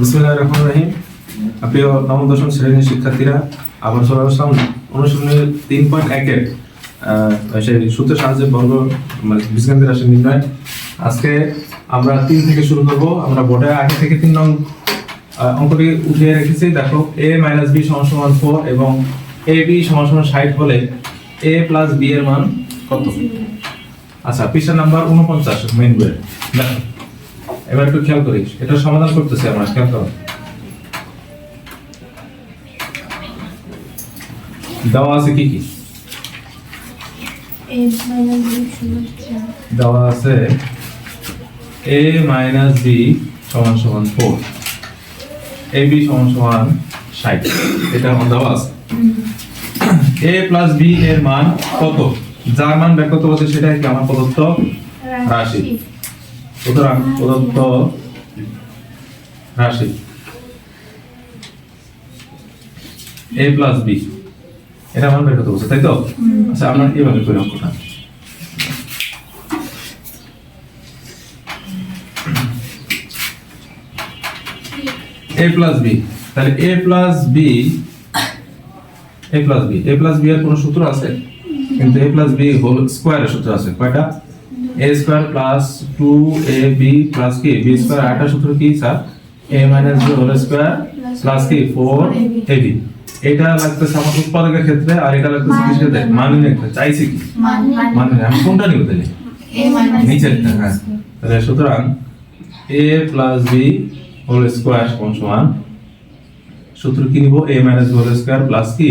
বিসমুল্লাহ রহমান রহিম। প্রিয় নবম দশম শ্রেণির শিক্ষার্থীরা আবার চলে আসলাম অনুশীলনের তিন পয়েন্ট একের আহ, সেই সূত্র সাহায্যে বর্গ মানে বীজগাণিতিক রাশি নির্ণয়। আজকে আমরা তিন থেকে শুরু করব। আমরা বোর্ডে আগে থেকে তিন নং অঙ্কটি উঠিয়ে রেখেছি। দেখো এ মাইনাস বি সমান সমান ফোর এবং এ বি সমান সমান ষাট হলে এ প্লাস বি এর মান কত? আচ্ছা পৃষ্ঠা নাম্বার উনপঞ্চাশ মেইন বইয়ের দেখো এবার একটু খেয়াল করিস এটা সমাধান করতেছি আমরা খেয়াল করো। দেওয়া আছে কি কি? দেওয়া আছে এ মাইনাস বি সমান সমান ফোর এ বি সমান সমান ষাট। এটা আমার দেওয়া আছে। এ প্লাস বি এর মান কত? যার মান বের করতে বলছে সেটা কি আমার প্রদত্ত রাশি। সুতরাং প্রদত্ত রাশি এ প্লাস বি এটা আমার বের করতে বলছে তাই তো? আচ্ছা আমরা এভাবে করি অঙ্কটা। এ প্লাস বি তাহলে A plus B A plus B A plus B এর কোনো সূত্র আছে? কিন্তু এ প্লাস বি হোল স্কোয়ারের সূত্র আছে। কয়টা? A square plus two A B plus কি বি স্কোয়ার আরেকটা সূত্র কি sir A minus B whole square plus কি ফোর এ বি এটা লাগতেছে আমার উৎপাদকের ক্ষেত্রে আর এটা লাগতেছে কিসের ক্ষেত্রে। মানের ক্ষেত্রে চাইছি কি? মান মান মানে আমি কোনটা নিব তাহলে? নিচেরটা হ্যাঁ। তাহলে সুতরাং A plus B whole square সমান সমান? সূত্র কি নিব? A minus whole square plus কি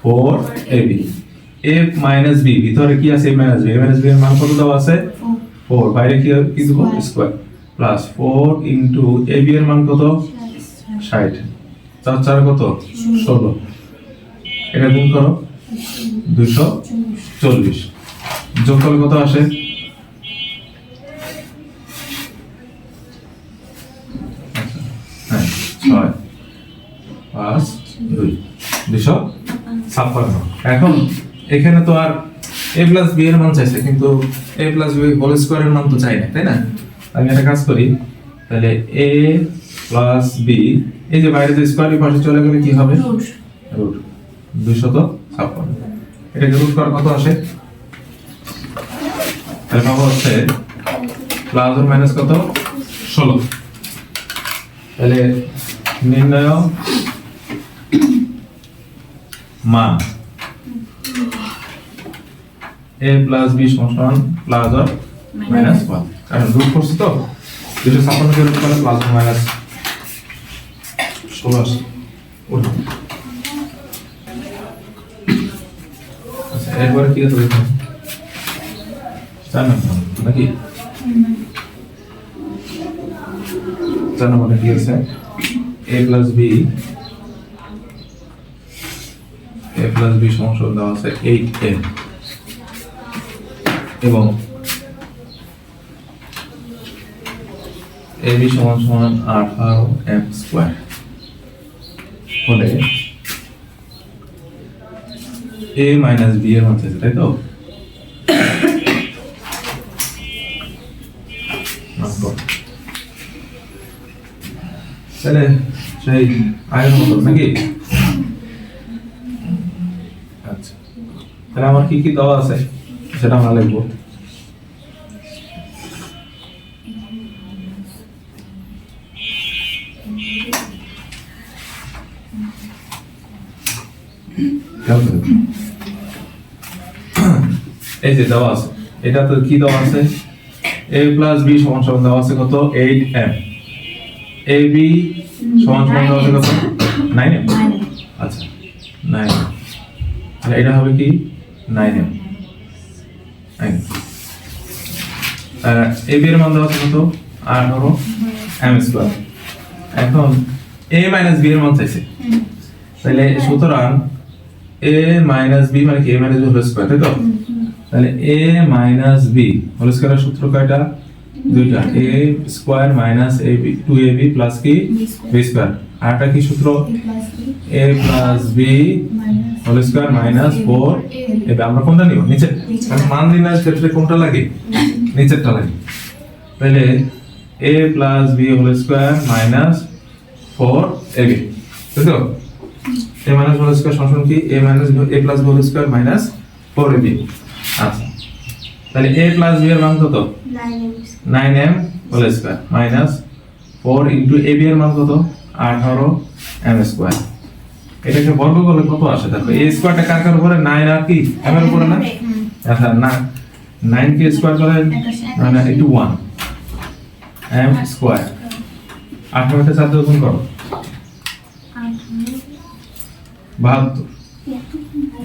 four A B A minus B ভিতরে কি আছে A minus B A minus B এর মান কত দেওয়া আছে. ফোর বাইরে কি? কি দেব. Square plus four into A B এর মান কত? ষাট। চার চার কত? ষোলো। এটা গুণ করো। দুশো চল্লিশ। যোগ করলে কত আসে? হ্যাঁ ছয়। পাঁচ দুই। দুশো ছাপ্পান্ন। এখন এখানে তো আর এ প্লাস বি এর মান চাইছে কিন্তু এ প্লাস বি হোল স্কোয়ারের মান তো চাই না তাই না? আমি একটা কাজ করি তাহলে এ প্লাস বি এই যে বাইরে যে স্কোয়ারের পাশে চলে গেলে কি হবে. রুট দুইশত ছাপ্পান্ন। এটাকে রুট কত আসে? তাহলে পাবো হচ্ছে প্লাস মাইনাস কত? ষোলো। তাহলে নির্ণয় মান এ প্লাস বি সমান প্লাস আর মাইনাস ওয়ান কারণ রুট করছি তো দুশো ছাপ্পান্নকে রুট করলে প্লাস মাইনাস ষোলো আসে। আচ্ছা এরপরে কি আছে দেখুন চার নম্বর, নাকি? চার নম্বরে কি আছে? A plus B A plus B সমস্যা দেওয়া আছে এইট এম এবং এ বি সমান সমান আঠারো এম স্কোয়ার। হলে এ মাইনাস বি এর মধ্যে তাই তো? তাহলে সেই আগের মতো, নাকি? আচ্ছা। তাহলে আমার কি কি দেওয়া আছে? সেটা আমরা লিখব। এই যে দেওয়া আছে এটা তো কি দেওয়া আছে? এ প্লাস বি সমান সমান দেওয়া আছে কত? এইট এম এ বি সমান সমান দেওয়া আছে কত? নাইন এম আচ্ছা নাইন তাহলে এটা হবে কি? নাইন এম এ বি এর মান দেওয়া কত? আঠারো। এম স্কোয়ার এখন এ মাইনাস বি এর মান চাইছে। তাহলে সুতরাং এ মাইনাস বি মানে কি? A minus B whole square তাই তো? তাহলে এ মাইনাস বি হোল স্কোয়ারের সূত্র কয়টা? দুইটা। A square minus A B two A B plus কি. বি স্কোয়ার আরটা কি সূত্র? A plus B. Whole square minus four এবার আমরা কোনটা নিব? নিচে। মান নির্ণয়ের ক্ষেত্রে কোনটা লাগে? নিচেরটা লাগে। তাহলে A plus B whole square minus four A B তো এ মাইনাস হোল স্কোয়ার সমান কি? A minus A plus whole square minus four A B আচ্ছা। তাহলে এ প্লাস বি এর মান কত? Nine M whole square minus four into A B এর মান কত? আঠারো এম স্কোয়ার এটাকে বর্গ করলে কত আসে? দেখো এ স্কোয়ারটা কার কার উপরে? নাইন আর কি? এম এর উপরে না? আচ্ছা না। নাইন কে স্কোয়ার করে না ইন্টু ওয়ান এম স্কোয়ার আঠারোটা চার গুণ করো। বাহাত্তর।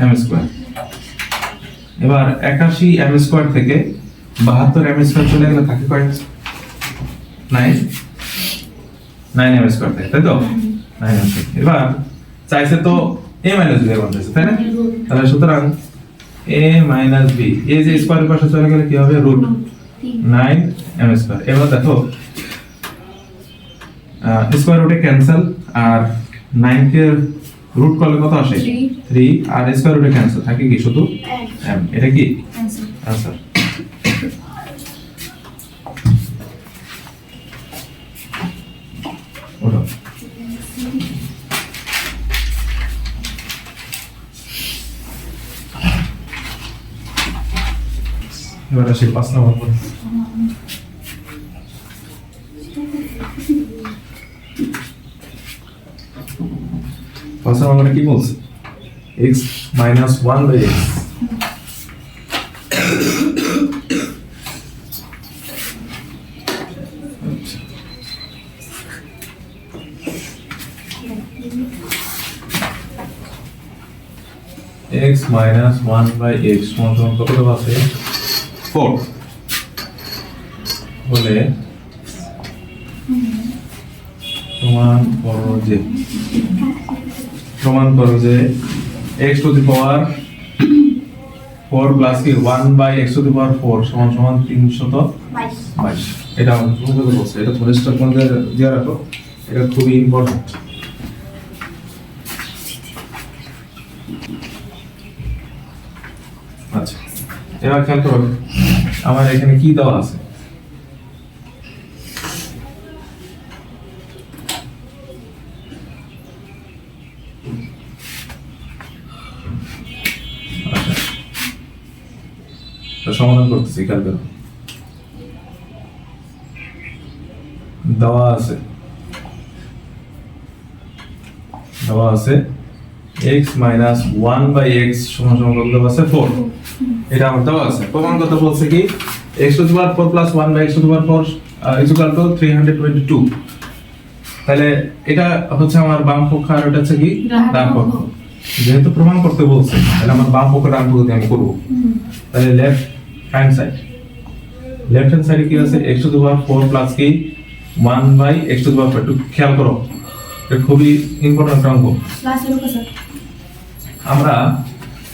এম স্কোয়ার এবার একাশি এম স্কোয়ার থেকে বাহাত্তর এম স্কোয়ার চলে গেলে থাকে কয়? নাইন নাইন এম স্কোয়ার থাকে তাই তো? নাইন এম এবার চাইছে তো এ মাইনাস বি এর চাইছে তাই না? তাহলে সুতরাং এ মাইনাস বি এ যে স্কোয়ার পাশে চলে গেলে কি হবে? রুট নাইন এম স্কোয়ার এবার দেখো স্কোয়ার রুটে ক্যান্সেল আর নাইন কে রুট করলে কত আসে? থ্রি আর স্কোয়ার রুটে ক্যান্সেল থাকে কি? শুধু এম এটা কি? অ্যান্সার এবার আসি পাঁচ নম্বর পাঁচ নম্বরে কি বলছে? X minus one by X minus one by X সমান সমান কত দেওয়া আছে? ফোর। বলে প্রমাণ করো যে প্রমাণ করো যে X to the power four plus কি? One by X to the power four সমান সমান তিনশত বাইশ। এটা তোমাকে বলছে এটা তোমার স্টার মধ্যে দিয়ে রাখো। এটা খুবই ইম্পর্টেন্ট আচ্ছা এবার খেয়াল করো। আমার এখানে কি দেওয়া আছে? আচ্ছা। সমাধান করতেছি করো দেওয়া আছে। দেওয়া আছে X minus one by X সমান সমান আছে ফোর এটা আমার দেওয়া আছে। প্রমাণ কথা বলছে কি X to power four plus one by X to power four equal to three hundred twenty two তাহলে এটা হচ্ছে আমার বাম পক্ষ আর এটা হচ্ছে কি? ডান পক্ষ। যেহেতু প্রমাণ করতে বলছে তাহলে আমার বাম পক্ষ ডান পক্ষ আমি করব। তাহলে left hand side left hand সাইডে কি আছে? X টু পাওয়ার 4 প্লাস কি? 1 বাই x টু পাওয়ার 4 একটু খেয়াল করো এটা খুবই ইম্পর্টেন্ট অঙ্ক। উপর স্যার আমরা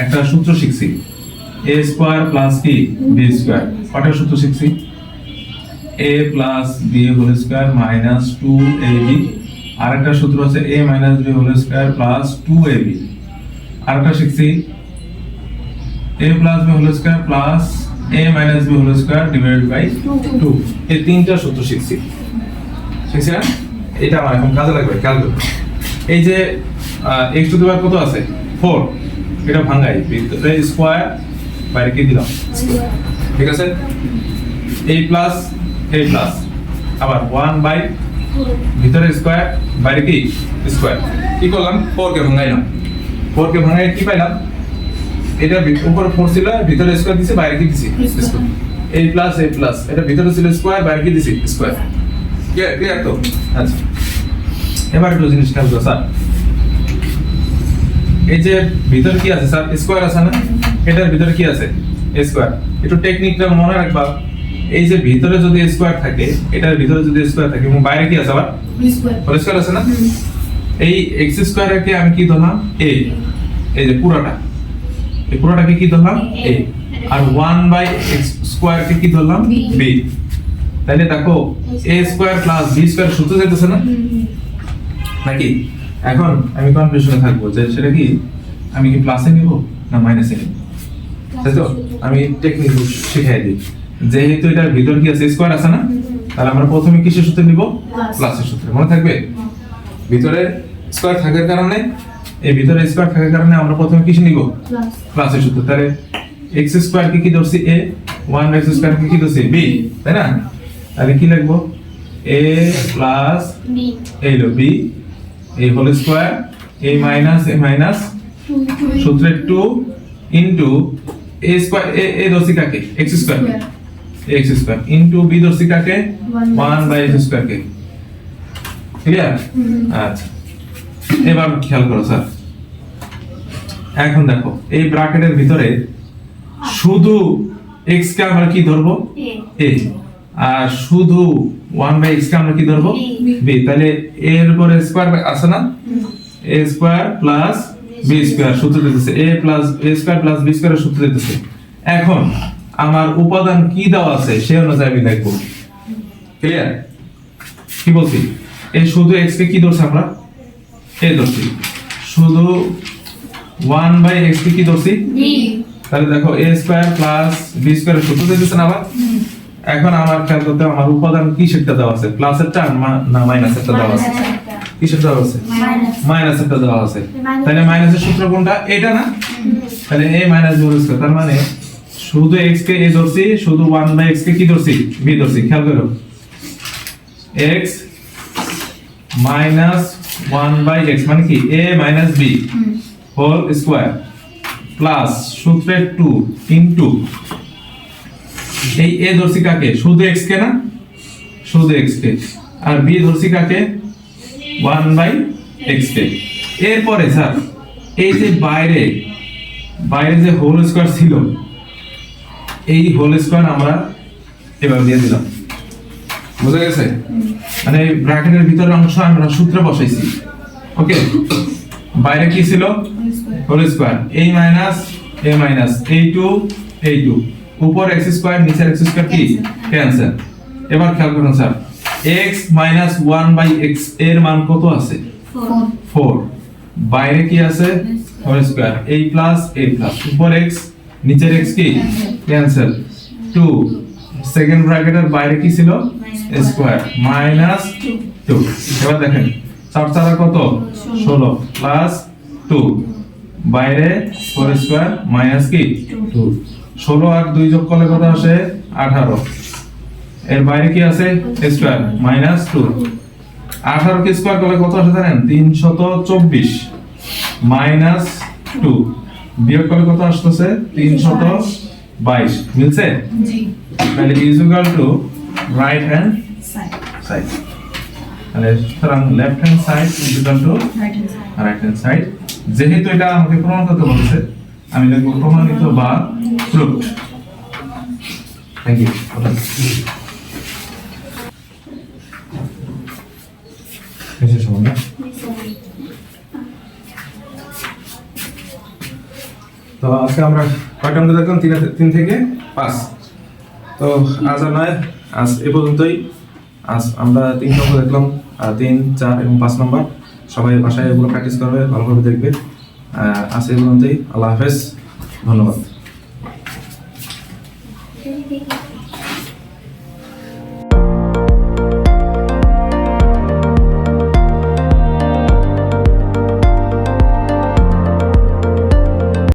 একটা সূত্র শিখছি। A স্কয়ার প্লাস কি b স্কয়ার কয়টা সূত্র শিখছি a plus b whole square minus 2ab আরেকটা সূত্র আছে, a minus b whole square plus 2ab আরেকটা শিখছি। A plus b whole square plus a minus b whole square divided by 2 এই তিনটা সূত্র শিখছি। শিখছি না? এটা আমার এখন কাজে লাগবে, খেয়াল করো। এই যে x টু দি কত আছে? 4 এটা ভাঙাই। স্কয়ার বাইরে কি দিলাম? ঠিক আছে? A প্লাস a প্লাস আবার 1 বাই ভিতরে স্কয়ার বাইরে কি? স্কয়ার কি করলাম? 4 কে ভাঙাইলাম। 4 কে ভাঙাই কি পাইলাম? এটা উপরে 4 ছিল, ভিতরে স্কয়ার দিছি, বাইরে কি দিছি? A প্লাস a প্লাস এটা ভিতরে ছিল স্কয়ার বাইরে কি দিছি? স্কয়ার ক্লিয়ার তো? আচ্ছা। এবার একটু জিনিস খেয়াল স্যার। এই যে ভিতরে কি আছে, স্যার? স্কয়ার আছে না? এটার ভিতরে কি আছে? স্কয়ার একটু টেকনিকটা মনে রাখবা। এই যে ভিতরে যদি স্কয়ার থাকে এটার ভিতরে যদি স্কোয়ার থাকে এবং বাইরে কি আছে আবার? স্কোয়ার হোল স্কয়ার আছে না? এই এক্স স্কয়ারকে আমি কি ধরলাম? এ এই যে পুরোটা। এই পুরোটাকে কি ধরলাম? এ আর 1 বাই এক্স স্কয়ারকে কি ধরলাম। বি তাহলে দেখো A square plus B square সূত্র যেতেছে না? নাকি? এখন আমি কনফিউশনে থাকব যে সেটা কি? আমি কি প্লাসে নিব না মাইনাসে নিব? তাই তো? আমি টেকনিক শিখাই দিই। যেহেতু এটার ভিতর কি আছে? স্কয়ার আছে না? তাহলে আমরা প্রথমে কিসের সূত্রে নিব. প্লাসের সূত্রে। মনে থাকবে? ভিতরে স্কোয়ার থাকার কারণে এই ভিতরে স্কোয়ার থাকার কারণে আমরা প্রথমে কিছু নিব? প্লাস প্লাসের সূত্র। তাহলে এক্স স্কোয়ার কে কি ধরছি? এ ওয়ান এক্স স্কোয়ার কে কি ধরছি? বি তাই না? তাহলে কি লিখব? এ প্লাস এই হলো বি এই whole square A minus A minus two two সূত্রে two into A square A A ধরছি কাকে X square X square into B ধরছি কাকে One by one by X square K. Clear আচ্ছা। এবার খেয়াল করো স্যার। এখন দেখো এই ব্র্যাকেটের ভিতরে শুধু এক্স কে আমরা কি ধরবো? এ আর শুধু ওয়ান বাই এক্স কে আমরা কি ধরবো? B। বি তাহলে এর উপরে স্কোয়ার আছে না? A square plus B square সূত্র দিতেছে A plus A square plus B সূত্র দিতেছে। এখন আমার উপাদান কি দেওয়া আছে সে অনুযায়ী আমি দেখব। ক্লিয়ার কি বলছি? এই শুধু এক্স কে কি ধরছি আমরা? এ ধরছি। শুধু ওয়ান বাই এক্স কে কি ধরছি? তাহলে দেখো A square plus B square সূত্র দিতেছে না আবার? এখন আমার খেয়াল করতে আমার উপাদান কি সেটা দেওয়া আছে? প্লাসেরটা না মাইনাসেরটা দেওয়া আছে? কিসের দেওয়া আছে। মাইনাস মাইনাসেরটা দেওয়া আছে। তাহলে মাইনাসের সূত্র কোনটা? এটা না? তাহলে এ মাইনাস বি স্কয়ার তার মানে শুধু x কে এ ধরছি শুধু 1 বাই x কে কি ধরছি? b ধরছি খেয়াল করো। x মাইনাস 1 বাই x মানে কি? a minus b whole square plus সূত্রে 2 ইনটু এই a ধরছি কাকে? শুধু x কে না? শুধু x কে। আর b ধরছি কাকে? 1 বাই এক্স কে এরপরে স্যার এই যে বাইরে বাইরে যে হোল স্কোয়ার ছিল এই হোল স্কোয়ার আমরা এভাবে দিয়ে দিলাম। বুঝা গেছে? মানে ব্র্যাকেটের ভিতরের অংশ আমরা সূত্রে বসাইছি। ওকে বাইরে কি ছিল? হোল স্কোয়ার এই মাইনাস এ মাইনাস এই টু এই টু উপর এক্স স্কোয়ার নিচের এক্স স্কোয়ার কি? ক্যান্সেল এবার খেয়াল করুন sir X minus one by এক্সের মান কত আছে? ফোর বাইরে কি আছে? হোল স্কয়ার এই প্লাস এই প্লাস উপর এক্স নিচের এক্স কি? ক্যান্সেল টু সেকেন্ড ব্র্যাকেটের বাইরে কি ছিল? স্কয়ার মাইনাস টু এবার দেখেন। চার চারা কত? ষোলো। প্লাস টু বাইরে ফোর স্কয়ার মাইনাস কি? টু ষোলো আর দুই যোগ করলে কত আসে? আঠারো। এর বাইরে কি আছে? স্কয়ার মাইনাস টু আঠারো কে স্কোয়ার করলে কত আসে জানেন? তিনশত চব্বিশ মাইনাস টু বিয়োগ করলে কত আসতেছে? তিনশত বাইশ। মিলছে? তাহলে is equal to right hand side তাহলে সুতরাং left hand side is equal to right hand side যেহেতু এটা আমাকে প্রমাণ করতে বলেছে আমি লিখব প্রমাণিত বা প্রুফড থ্যাংক ইউ তো আজকে আমরা কয়টা অঙ্ক দেখলাম? তিন তিন থেকে পাঁচ। তো আজ আর নয়, আজ এ পর্যন্তই। আজ আমরা তিন নম্বর দেখলাম তিন, চার এবং পাঁচ নম্বর। সবাই বাসায় এগুলো প্র্যাকটিস করবে, ভালোভাবে দেখবে। আজ এ পর্যন্তই। আল্লাহ হাফেজ। ধন্যবাদ.